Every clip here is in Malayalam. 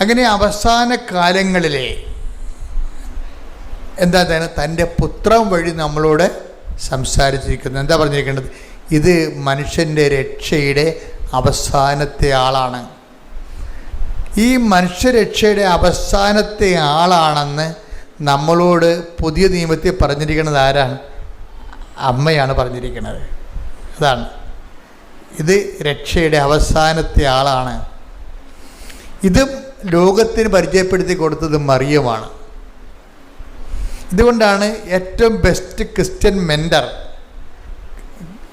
അങ്ങനെ അവസാന കാലങ്ങളിലെ എന്താ തന്നെ തന്റെ പുത്രം വഴി നമ്മളോട് സംസാരിച്ചിരിക്കുന്നത് എന്താ പറഞ്ഞിരിക്കേണ്ടത്? ഇത് മനുഷ്യന്റെ രക്ഷയുടെ അവസാനത്തെ ആളാണ്. ഈ മനുഷ്യരക്ഷയുടെ അവസാനത്തെ ആളാണെന്ന് നമ്മളോട് പുതിയ നിയമത്തിൽ പറഞ്ഞിരിക്കുന്നത് ആരാണ്? അമ്മയാണ് പറഞ്ഞിരിക്കുന്നത്. അതാണ്. ഇത് രക്ഷയുടെ അവസാനത്തെ ആളാണ്. ഇത് ലോകത്തിന് പരിചയപ്പെടുത്തി കൊടുത്തത് മറിയമാണ്. ഇതുകൊണ്ടാണ് ഏറ്റവും ബെസ്റ്റ് ക്രിസ്ത്യൻ മെന്റർ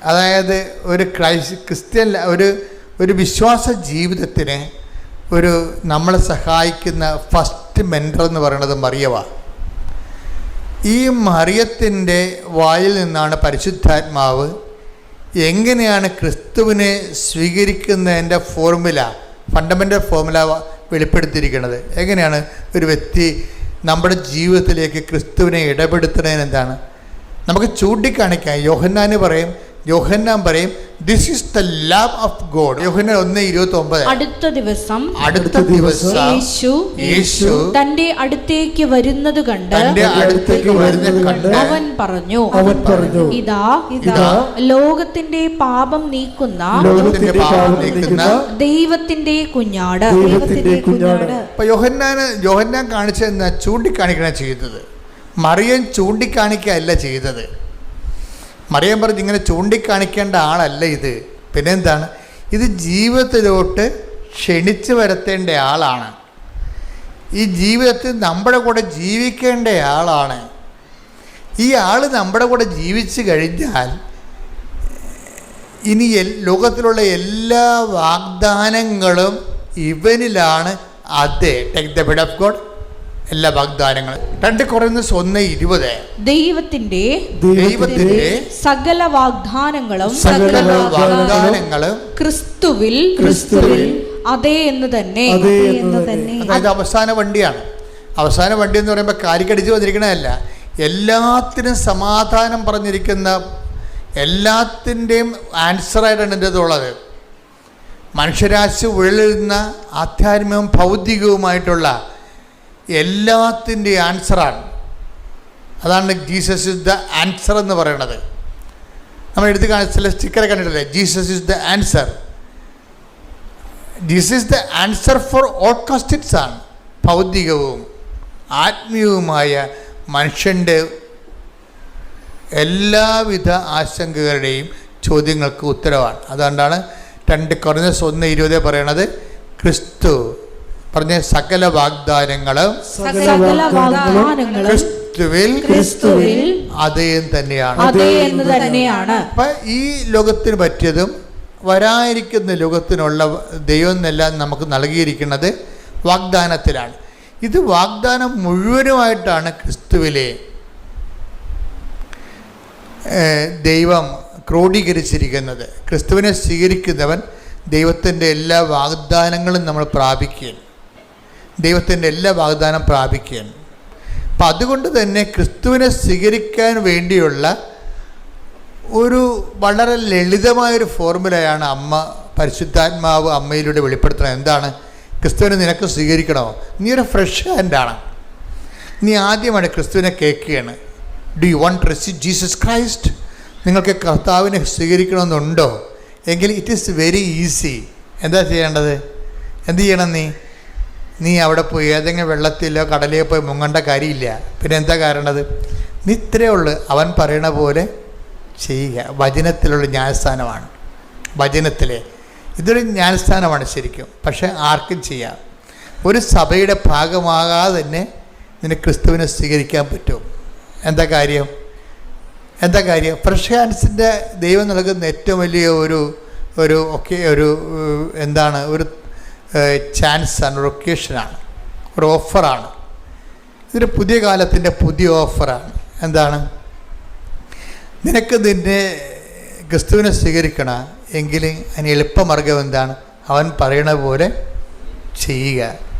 അതായത് ഒരു ക്രൈസ് ക്രിസ്ത്യൻ ഒരു ഒരു വിശ്വാസ ജീവിതത്തിന് ഒരു നമ്മളെ സഹായിക്കുന്ന ഫസ്റ്റ് മെന്റർ എന്ന് പറയുന്നത് മറിയവാണ് ഈ മറിയത്തിന്റെ വായിൽ നിന്നാണ് പരിശുദ്ധാത്മാവ് എങ്ങനെയാണ് ക്രിസ്തുവിനെ സ്വീകരിക്കുന്നതിന്റെ ഫോർമുല ഫണ്ടമെന്റൽ ഫോർമുല വെളിപ്പെടുത്തിയിരിക്കുന്നത്. എങ്ങനെയാണ് ഒരു വ്യക്തി നമ്മുടെ ജീവിതത്തിലേക്ക് ക്രിസ്തുവിനെ ഇടപെടുത്തുന്നതിന് എന്താണ്? നമുക്ക് ചൂണ്ടിക്കാണിക്കാം. യോഹന്നാന് പറയും യോഹന്നാൻ പറയും this is the love of God Yohannan ഒന്ന് ഇരുപത്തി ഒമ്പത് അടുത്ത ദിവസം അടുത്ത ദിവസം യേശു യേശു തന്റെ അടുത്തേക്ക് വരുന്നത് കണ്ട് തന്റെ അടുത്തേക്ക് വരുന്നത് കണ്ട് അവൻ പറഞ്ഞു അവൻ പറഞ്ഞു ഇതാ ഇതാ ലോകത്തിന്റെ പാപം നീക്കുന്ന ലോകത്തിന്റെ പാപം നീക്കുന്ന ദൈവത്തിന്റെ കുഞ്ഞാട്. ദൈവത്തിന്റെ കുഞ്ഞാട്. അപ്പൊ യോഹന്നാന് യോഹന്നാൻ കാണിച്ചെന്ന ചൂണ്ടിക്കാണിക്കണ ചെയ്തത്. മറിയം ചൂണ്ടിക്കാണിക്കുകയല്ല ചെയ്തത്. മറിയം പറഞ്ഞ് ഇങ്ങനെ ചൂണ്ടിക്കാണിക്കേണ്ട ആളല്ല ഇത്. പിന്നെന്താണ്? ഇത് ജീവിതത്തിലോട്ട് ക്ഷണിച്ചു വരുത്തേണ്ട ആളാണ്. ഈ ജീവിതത്തിൽ നമ്മുടെ കൂടെ ജീവിക്കേണ്ട ആളാണ്. ഈ ആൾ നമ്മുടെ കൂടെ ജീവിച്ചു കഴിഞ്ഞാൽ ഇനി ലോകത്തിലുള്ള എല്ലാ വാഗ്ദാനങ്ങളും ഇവനിലാണ്. അതെ. Take the bid of God എല്ലാ വാഗ്ദാനങ്ങളും. രണ്ട് കുറയുന്ന ഒന്ന് ഇരുപത്. ദൈവത്തിന്റെ ദൈവത്തിന്റെ സകല വാഗ്ദാനങ്ങളും സകല വാഗ്ദാനങ്ങളും ക്രിസ്തുവിൽ ക്രിസ്തുവിൽ അതേ എന്ന് തന്നെ. അതേ എന്ന് തന്നെ. അതായത് അവസാന വണ്ടിയാണ്. അവസാന വണ്ടി എന്ന് പറയുമ്പോൾ കാലിക്കടിച്ച് വന്നിരിക്കണതല്ല. എല്ലാത്തിനും സമാധാനം പറഞ്ഞിരിക്കുന്ന എല്ലാത്തിന്റെയും ആൻസറായിട്ടാണ് എന്റെ ഉള്ളത് മനുഷ്യരാശി ഉഴലുന്ന ആധ്യാത്മികവും ഭൗതികവുമായിട്ടുള്ള എല്ലാത്തിന്റെയും ആൻസറാണ്. അതാണ് ജീസസ് ഇസ് ദ ആൻസർ എന്ന് പറയണത്. നമ്മൾ എടുത്ത് കാണിച്ച ചില സ്റ്റിക്കറെ കണ്ടിട്ടില്ലേ? Jesus is the answer. This is the answer for all questions ആണ്. ഭൗതികവും ആത്മീയവുമായ മനുഷ്യന്റെ എല്ലാവിധ ആശങ്കകളുടെയും ചോദ്യങ്ങൾക്ക് ഉത്തരവാണ്. അതുകൊണ്ടാണ് രണ്ട് കുറഞ്ഞ ഒന്ന് ഇരുപത് പറയണത് ക്രിസ്തു പറഞ്ഞ സകല വാഗ്ദാനങ്ങളും ക്രിസ്തുവിൽ ക്രിസ്തുവിൽ അതേം തന്നെയാണ്. തന്നെയാണ്. അപ്പം ഈ ലോകത്തിന് പറ്റിയതും വരാനിരിക്കുന്ന ലോകത്തിനുള്ള ദൈവം എന്നെല്ലാം നമുക്ക് നൽകിയിരിക്കുന്നത് വാഗ്ദാനത്തിലാണ്. ഇത് വാഗ്ദാനം മുഴുവനുമായിട്ടാണ് ക്രിസ്തുവിലെ ദൈവം ക്രോഡീകരിച്ചിരിക്കുന്നത്. ക്രിസ്തുവിനെ സ്വീകരിക്കുന്നവൻ ദൈവത്തിന്റെ എല്ലാ വാഗ്ദാനങ്ങളും നമ്മൾ പ്രാപിക്കുകയും ദൈവത്തിന്റെ എല്ലാ വാഗ്ദാനം പ്രാപിക്കുകയാണ്. അപ്പം അതുകൊണ്ട് തന്നെ ക്രിസ്തുവിനെ സ്വീകരിക്കാൻ വേണ്ടിയുള്ള ഒരു വളരെ ലളിതമായൊരു ഫോർമുലയാണ് അമ്മ പരിശുദ്ധാത്മാവ് അമ്മയിലൂടെ വെളിപ്പെടുത്തുന്നത് എന്താണ്? ക്രിസ്തുവിനെ നിനക്ക് സ്വീകരിക്കണമോ നീ ഒരു ഫ്രഷ് ഹാൻഡാണ് നീ ആദ്യമാണ് ക്രിസ്തുവിനെ കേൾക്കുകയാണ്. Do you want receive Jesus Christ നിങ്ങൾക്ക് കർത്താവിനെ സ്വീകരിക്കണമെന്നുണ്ടോ? എങ്കിൽ ഇറ്റ് ഈസ് വെരി ഈസി എന്താ ചെയ്യേണ്ടത്? എന്ത് ചെയ്യണം നീ? നീ അവിടെ പോയി ഏതെങ്കിലും വെള്ളത്തിലോ കടലിലോ പോയി മുങ്ങണ്ട കാര്യമില്ല. പിന്നെ എന്താ കാരണത്? നീ ഇത്രയേ ഉള്ളൂ അവൻ പറയണ പോലെ ചെയ്യുക. വചനത്തിലുള്ള ന്യായസ്ഥാനമാണ്. വചനത്തിലെ. ഇതൊരു ന്യായസ്ഥാനമാണ് ശരിക്കും. പക്ഷേ ആർക്കും ചെയ്യാം. ഒരു സഭയുടെ ഭാഗമാകാതെ തന്നെ നിന്നെ ക്രിസ്തുവിനെ സ്വീകരിക്കാൻ പറ്റും. എന്താ കാര്യം? എന്താ കാര്യം? ഫ്രഷ് ഹാൻഡ്സിന്റെ ദൈവം നൽകുന്ന ഏറ്റവും വലിയ ഒരു ഒരു ഒക്കെ ഒരു എന്താണ്? ഒരു ചാൻസാണ് ഒരു ഒക്കേഷനാണ് ഒരു ഓഫറാണ് ഇതൊരു പുതിയ കാലത്തിന്റെ പുതിയ ഓഫറാണ് എന്താണ്? നിനക്ക് നിന്നെ ക്രിസ്തുവിനെ സ്വീകരിക്കണ എങ്കിൽ അതിന് എളുപ്പമാർഗം എന്താണ്? അവൻ പറയണ പോലെ ചെയ്യുക.